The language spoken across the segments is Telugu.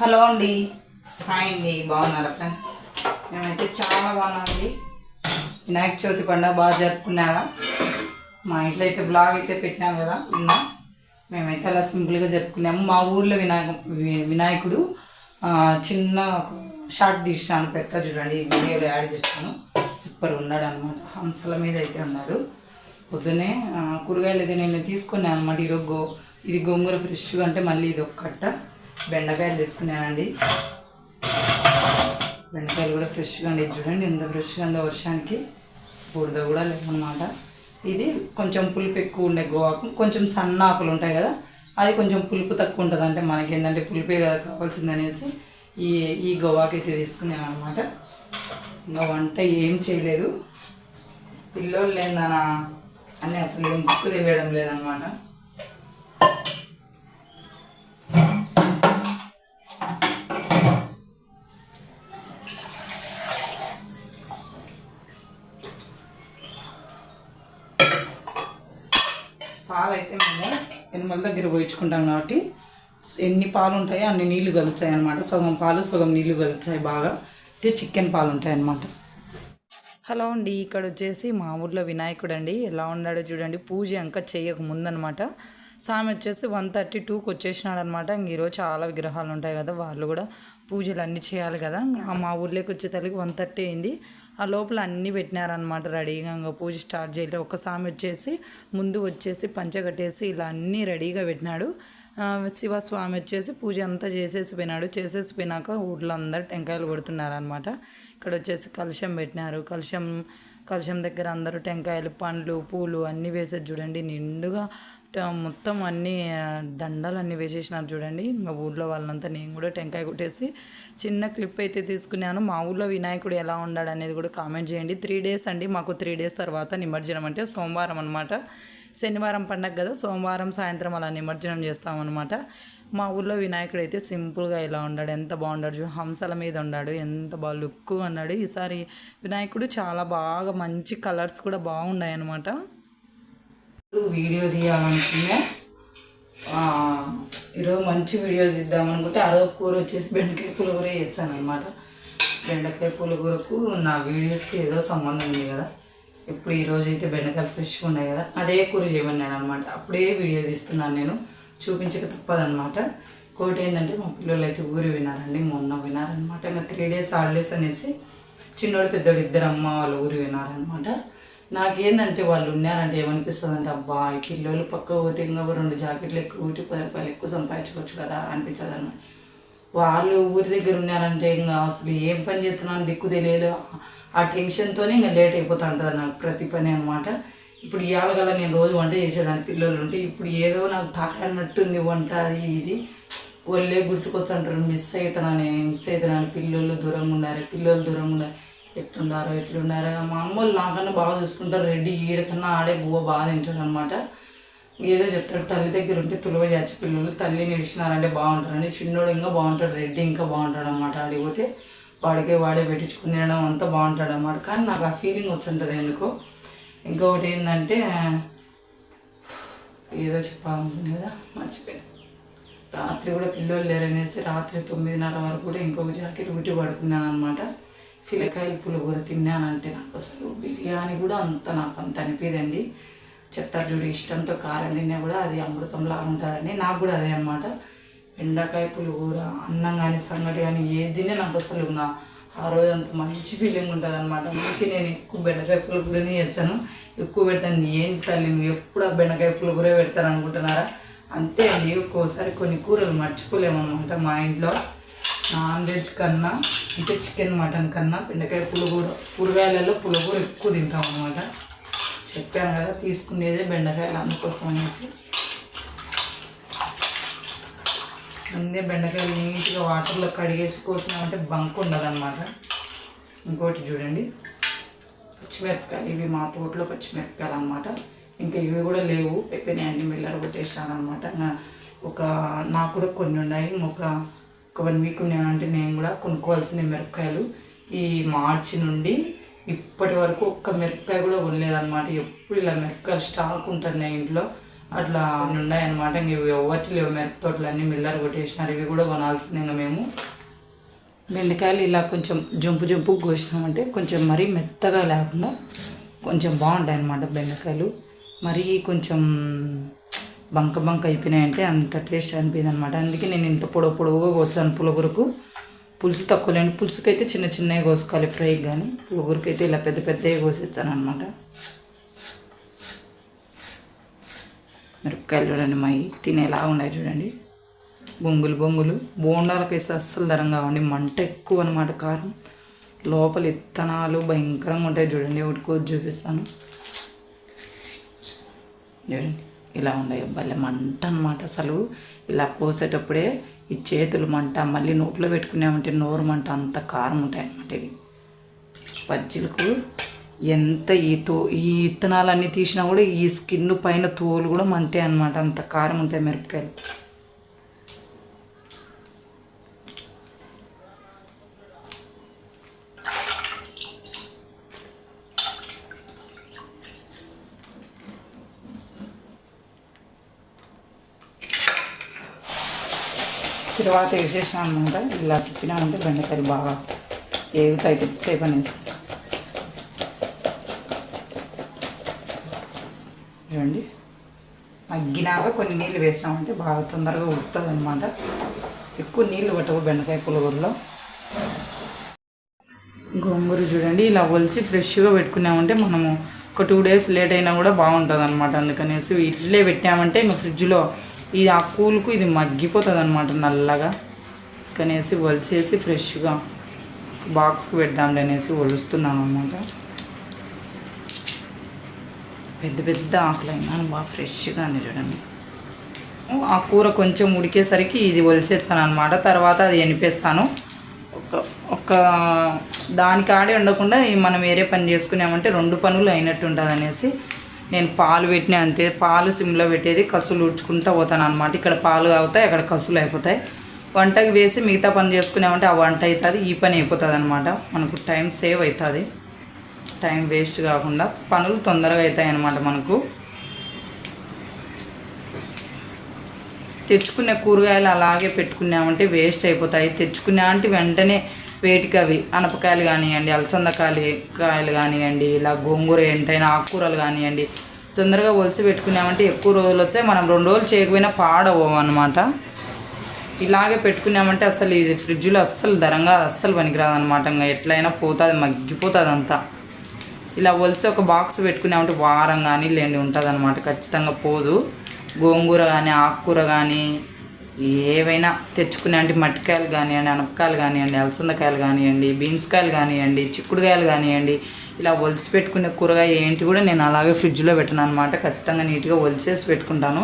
హలో అండి. హాయ్ అండి బాగున్నారా ఫ్రెండ్స్? మేమైతే చాలా బాగున్నామండి. వినాయక చవితి పండుగ బాగా జరుపుకున్నారా మా ఇంట్లో అయితే బ్లాగ్ అయితే పెట్టినాం కదా నిన్న. మేమైతే అలా సింపుల్గా జరుపుకున్నాము. మా ఊర్లో వినాయక వినాయకుడు చిన్న ఒక షార్ట్ తీసినాను పెడతా చూడండి. ఈ వీడియోలో యాడ్ చేస్తాను. సూపర్ ఉన్నాడు అనమాట హంసల మీద అయితే ఉన్నాడు. పొద్దున్నే కూరగాయలు అయితే నేను తీసుకున్నాను అనమాట. ఈరోజు గో ఇది గోంగూర ఫ్రెష్గా అంటే మళ్ళీ ఇది ఒక కట్ట బెండకాయలు తీసుకున్నానండి. బెండకాయలు కూడా ఫ్రెష్గా అండి చూడండి ఎంత ఫ్రెష్గా ఉందో వర్షానికి. బూడిద కూడా లేవన్నమాట ఇది కొంచెం పులుపు ఎక్కువ ఉండే గోవాకు. కొంచెం సన్న ఆకులు ఉంటాయి కదా అది కొంచెం పులుపు తక్కువ ఉంటుంది అంటే మనకి ఏంటంటే పులిపే కదా కావాల్సింది అనేసి ఈ ఈ గోవాకి అయితే తీసుకున్నాను అనమాట ఇంకా వంట ఏం చేయలేదు. పిల్లోళ్ళు లేదనా అని అసలు ఏం బుక్ తెవేయడం లేదనమాట దగ్గర కాబట్టి ఎన్ని పాలు ఉంటాయో అన్ని నీళ్ళు కలుగుతాయి అనమాట సగం పాలు సగం నీళ్ళు కలుగుతాయి బాగా. ఇది చికెన్ పాలు ఉంటాయి అనమాట హలో అండి ఇక్కడ వచ్చేసి మా ఊర్లో వినాయకుడు అండి ఎలా ఉన్నాడో చూడండి. పూజ ఇంకా చేయక ముందనమాట సామె వచ్చేసి వన్ థర్టీ టూకి వచ్చేసినాడు అనమాట ఈరోజు చాలా విగ్రహాలు ఉంటాయి కదా వాళ్ళు కూడా పూజలు అన్నీ చేయాలి కదా. మా ఊర్లోకి వచ్చే తల్లికి వన్ థర్టీ అయింది. ఆ లోపల అన్నీ పెట్టినారనమాట రెడీగా ఇంకా పూజ స్టార్ట్ చేయలేదు ఒక సామె వచ్చేసి ముందు వచ్చేసి పంచ కట్టేసి ఇలా అన్నీ రెడీగా పెట్టినాడు. శివస్వామి వచ్చేసి పూజ అంతా చేసేసి పోయినాడు చేసేసి పోయినాక ఊర్లో అందరు టెంకాయలు కొడుతున్నారు అనమాట ఇక్కడ వచ్చేసి కలుషం పెట్టినారు. కలుషం కలుషం దగ్గర అందరూ టెంకాయలు పండ్లు పూలు అన్నీ వేసేది చూడండి నిండుగా మొత్తం అన్ని దండలు అన్నీ వేసేసినారు చూడండి. ఇంకా ఊళ్ళో వాళ్ళంతా నేను కూడా టెంకాయ కొట్టేసి చిన్న క్లిప్ అయితే తీసుకున్నాను. మా ఊళ్ళో వినాయకుడు ఎలా ఉన్నాడు అనేది కూడా కామెంట్ చేయండి. త్రీ డేస్ అండి. మాకు త్రీ డేస్ తర్వాత నిమజ్జనం అంటే సోమవారం అనమాట శనివారం పండగ కదా సోమవారం సాయంత్రం అలా నిమజ్జనం చేస్తామన్నమాట మా ఊళ్ళో వినాయకుడు అయితే సింపుల్గా ఇలా ఉన్నాడు ఎంత బాగున్నాడు చూ హంసల మీద ఉన్నాడు ఎంత బాగా లుక్ ఉన్నాడు. ఈసారి వినాయకుడు చాలా బాగా మంచి కలర్స్ కూడా బాగున్నాయి అనమాట వీడియో తీయాలనుకున్నా ఈరోజు మంచి వీడియో తీద్దాం అనుకుంటే ఆ రోజు కూర వచ్చేసి బెండకాయ పులిహోర చేస్తాను అనమాట బెండకాయ పులిహోరకు నా వీడియోస్కి ఏదో సంబంధం ఉంది కదా. ఇప్పుడు ఈరోజు అయితే బెండకాయలు ఫ్రెష్గా ఉన్నాయి కదా అదే కూర చేయమన్నాను అనమాట అప్పుడే వీడియో తీస్తున్నాను నేను చూపించక తప్పదనమాట ఇంకోటి ఏంటంటే మా పిల్లలు అయితే ఊరి వినారండి మొన్న వినారనమాట ఇంకా త్రీ డేస్ హాలిడేస్ అనేసి చిన్నోడు పెద్దోడు ఇద్దరు అమ్మ వాళ్ళు ఊరి వినారనమాట నాకేందంటే వాళ్ళు ఉన్నారంటే ఏమనిపిస్తుంది అంటే అబ్బా ఈ పిల్లలు పక్క పోతే ఇంకా రెండు జాకెట్లు ఎక్కువ ఒకటి పది రూపాయలు ఎక్కువ సంపాదించుకోవచ్చు కదా అనిపించదు అనమాట వాళ్ళు ఊరి దగ్గర ఉన్నారంటే ఇంకా అసలు ఏం పని చేస్తున్నాను దిక్కు తెలియదు. ఆ టెన్షన్తోనే ఇంకా లేట్ అయిపోతా ఉంటుంది నాకు ప్రతి పని అనమాట ఇప్పుడు ఇవాళ గల నేను రోజు వంట చేసేదాన్ని పిల్లలు ఉంటే ఇప్పుడు ఏదో నాకు తాగనట్టుంది వంట అది ఇది. వాళ్ళే గుర్తుకొచ్చి అంటారు మిస్ అవుతున్నాను మిస్ అవుతున్నాను పిల్లలు దూరంగా ఉన్నారు పిల్లలు దూరంగా ఉన్నారు ఎట్లున్నారో ఎట్లున్నారో. మా అమ్మోళ్ళు నాకన్నా బాగా చూసుకుంటారు. రెడ్డి ఈడకన్నా ఆడే బువ్వ బాగా తింటాడు అనమాట ఏదో చెప్తాడు తల్లి దగ్గర ఉంటే తులవ చేర్చి పిల్లలు తల్లి నిలిచినారంటే బాగుంటారని చిన్నోడు ఇంకా బాగుంటాడు రెడ్డి ఇంకా బాగుంటాడు అనమాట ఆడిపోతే వాడికే వాడే పెట్టించుకుని తినడం అంతా బాగుంటాడు అనమాట కానీ నాకు ఆ ఫీలింగ్ వచ్చింటుంది ఎందుకో. ఇంకొకటి ఏంటంటే ఏదో చెప్పాలనుకునే కదా మర్చిపోయాను. రాత్రి కూడా పిల్లలు లేరనేసి రాత్రి తొమ్మిదిన్నర వరకు కూడా ఇంకొక జాకెట్ కుట్టి పడుకున్నాను అనమాట పిల్లకాయలు పులిహోర తిన్నానంటే నాకు అసలు బిర్యానీ కూడా అంత నాకు అంత అనిపించదండి చెప్తారు చూడు ఇష్టంతో కారం తిన్నా కూడా అది అమృతంలా ఉంటుందండి నాకు కూడా అదే అనమాట బెండకాయ పులిహోర అన్నం కానీ సంగటి కానీ ఏది తిన్నా నాకు అసలు ఇంకా ఆ రోజు అంత మంచి ఫీలింగ్ ఉంటుంది అనమాట అందుకే నేను ఎక్కువ బెండకాయ పులిహోరనే చేస్తాను ఎక్కువ పెడతాను. ఏం తల్లి నువ్వు ఎప్పుడు ఆ బెండకాయ పులిహోర పెడతాను అనుకుంటున్నారా? అంతే అండి. ఒక్కోసారి కొన్ని కూరలు మర్చిపోలేమన్నమాట మా ఇంట్లో. నాన్ వెజ్ కన్నా అంటే చికెన్ మటన్ కన్నా బెండకాయ పులిహోర కూరగాయలలో పులిహోర ఎక్కువ తింటాం అనమాట చెప్పాను కదా తీసుకునేదే బెండకాయలు అందుకోసం అనేసి. ముందే బెండకాయలు నీట్గా వాటర్లో కడిగేసి కోసినామంటే బంక్ ఉండదన్నమాట. ఇంకోటి చూడండి. పచ్చిమిరపకాయలు ఇవి మా తోటలో పచ్చిమిరపకాయలు అనమాట ఇంకా ఇవి కూడా లేవు. పెప్పిని అన్ని మిల్లర్ కొట్టేసాను అనమాట ఒక నాకు కూడా కొన్ని ఉన్నాయి. ఒక ఒక వన్ వీక్ ఉన్నానంటే నేను కూడా కొనుక్కోవాల్సిన మిరపకాయలు ఈ మార్చి నుండి ఇప్పటి వరకు ఒక్క మిరపకాయ కూడా కొనలేదన్నమాట. ఎప్పుడు ఇలా మిరపకాయలు స్టాక్ ఉంటున్నాయి ఇంట్లో. అట్లా ఉన్నాయన్నమాట. ఇంక ఇవి ఎవరి లేవు. మిరప తోటలన్నీ మిల్లర్ కొట్టేసినారు. ఇవి కూడా కొనాల్సిందే ఇంకా మేము. బెండకాయలు ఇలా కొంచెం జంపు జంపు కోసినామంటే కొంచెం మరీ మెత్తగా లేకుండా కొంచెం బాగుంటాయి అన్నమాట బెండకాయలు. మరీ కొంచెం బంక బంక అయిపోయినాయంటే అంత టేస్ట్ అనిపించింది అనమాట అందుకే నేను ఇంత పొడవు పొడవుగా కోసాను పులగూరకు. పులుసు తక్కువ లేని పులుసుకైతే చిన్న చిన్నవి కోసుకోవాలి ఫ్రైకి కానీ పులగూరకైతే ఇలా పెద్ద పెద్దవి కోసిచ్చాను అనమాట మిరపకాయలు చూడండి మై తినేలా ఉన్నాయి చూడండి. బొంగులు బొంగులు. బోండాలకు వేస్తే అస్సలు ధరం కావండి. మంట ఎక్కువ అనమాట కారం. లోపల ఇత్తనాలు భయంకరంగా ఉంటాయి చూడండి. ఒకటి కోసి చూపిస్తాను. చూడండి. ఇలా ఉన్నాయి భలే మంట అనమాట అసలు. ఇలా కోసేటప్పుడే ఈ చేతులు మంట మళ్ళీ నోట్లో పెట్టుకున్నామంటే నోరు మంట అంత కారం ఉంటాయన్నమాట ఇవి. బజ్జీలకు ఎంత ఈ తో ఈ విత్తనాలన్నీ తీసినా కూడా ఈ స్కిన్ పైన తోలు కూడా మంటే అనమాట అంత కారం ఉంటాయి మిరపకాయలు. తర్వాత వేసేసాం అనమాట ఇలా తిప్పినామంటే బెండకాయలు బాగా ఏగుతాయి కొద్దిసేపు అనేసి. చూడండి మగ్గినాక కొన్ని నీళ్ళు వేసామంటే బాగా తొందరగా ఉడుతుంది అనమాట ఎక్కువ నీళ్ళు పట్టవు బెండకాయ పులగూరలో గోంగూర చూడండి ఇలా ఒలిసి ఫ్రెష్గా పెట్టుకున్నామంటే మనము ఒక టూ డేస్ లేట్ అయినా కూడా బాగుంటుంది అనమాట అందుకనేసి ఇట్లే పెట్టామంటే ఇంకా ఫ్రిడ్జ్లో ఇది ఆ కూలుకు ఇది మగ్గిపోతుంది అనమాట నల్లగా. కనేసి ఒలిచేసి ఫ్రెష్గా బాక్స్కి పెడదాంలే అనేసి ఒలుస్తున్నాను అనమాట పెద్ద పెద్ద ఆకులైనా బాగా ఫ్రెష్గా ఉంది చూడండి. ఆ కూర కొంచెం ఉడికేసరికి ఇది ఒలిసేస్తాను అనమాట తర్వాత అది ఎనిపేస్తాను ఒక ఒక దానికి ఆడే ఉండకుండా మనం వేరే పని చేసుకున్నామంటే రెండు పనులు అయినట్టు ఉంటుంది అనేసి నేను పాలు పెట్టినా అంతే. పాలు సిమ్లో పెట్టేది కసులు ఉడ్చుకుంటూ పోతాను అనమాట ఇక్కడ పాలు అవుతాయి అక్కడ కసులు అయిపోతాయి. వంటకి వేసి మిగతా పని చేసుకున్నామంటే ఆ వంట అవుతుంది ఈ పని అయిపోతుంది అనమాట మనకు టైం సేవ్ అవుతుంది టైం వేస్ట్ కాకుండా పనులు తొందరగా అవుతాయి అనమాట మనకు. తెచ్చుకునే కూరగాయలు అలాగే పెట్టుకున్నామంటే వేస్ట్ అయిపోతాయి. తెచ్చుకున్నా అంటే వెంటనే వేటికవి అనపకాయలు కానివ్వండి అలసందకాయలు కాయలు కానివ్వండి ఇలా గోంగూర ఎంటైన ఆకుకూరలు కానివ్వండి తొందరగా ఒలిసి పెట్టుకున్నామంటే ఎక్కువ రోజులు వచ్చాయి మనం రెండు రోజులు చేయకపోయినా పాడవు అనమాట ఇలాగే పెట్టుకున్నామంటే అసలు ఇది ఫ్రిడ్జ్లో అస్సలు ధరంగా అస్సలు పనికిరాదు అనమాట ఇంకా ఎట్లయినా పోతుంది మగ్గిపోతుంది అంతా. ఇలా ఒలిసి ఒక బాక్స్ పెట్టుకున్నామంటే వారం కానీ లేండి ఉంటుంది అనమాట ఖచ్చితంగా పోదు. గోంగూర కానీ ఆకుకూర కానీ ఏవైనా తెచ్చుకునే అంటే మట్టికాయలు కానివ్వండి అనపకాయలు కానివ్వండి అలసందకాయలు కానివ్వండి బీన్స్ కాయలు కానివ్వండి చిక్కుడుకాయలు కానివ్వండి ఇలా ఒలిసి పెట్టుకునే కూరగాయ ఏంటి కూడా నేను అలాగే ఫ్రిడ్జ్లో పెట్టను అనమాట ఖచ్చితంగా నీట్గా ఒలిసేసి పెట్టుకుంటాను.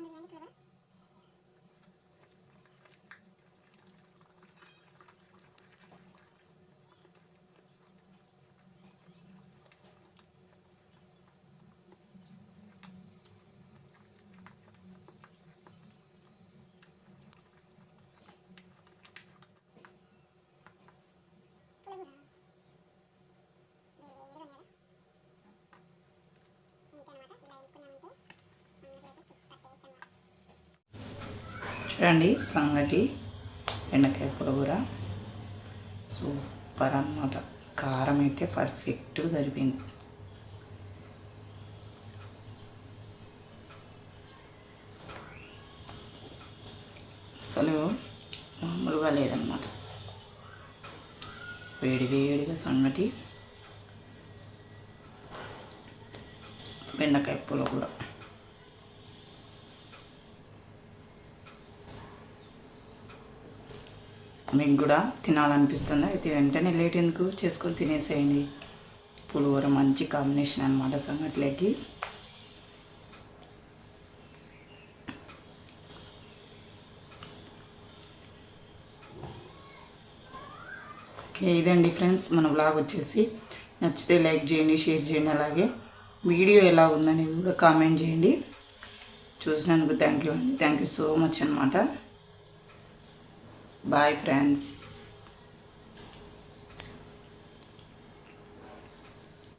కాంగ్రెస్ కానీ కదా చూడండి సంగటి బెండకాయ పులగూర సూపర్ అన్నమాట. కారం అయితే పర్ఫెక్ట్గా సరిపోయింది. అసలు మామూలుగా లేదన్నమాట. వేడి వేడిగా సంగటి బెండకాయ పులగూర మీకు కూడా తినాలనిపిస్తుంది? అయితే వెంటనే లేట్ ఎందుకు? చేసుకొని తినేసేయండి. పులిహోర మంచి కాంబినేషన్ అనమాట సంగట్లోకి. ఓకే ఇదండి ఫ్రెండ్స్. మన బ్లాగ్ వచ్చేసి నచ్చితే లైక్ చేయండి షేర్ చేయండి. అలాగే వీడియో ఎలా ఉందని కూడా కామెంట్ చేయండి. చూసినందుకు థ్యాంక్ యూ అండి. థ్యాంక్ యూ సో మచ్ అనమాట బాయ్ ఫ్రెండ్స్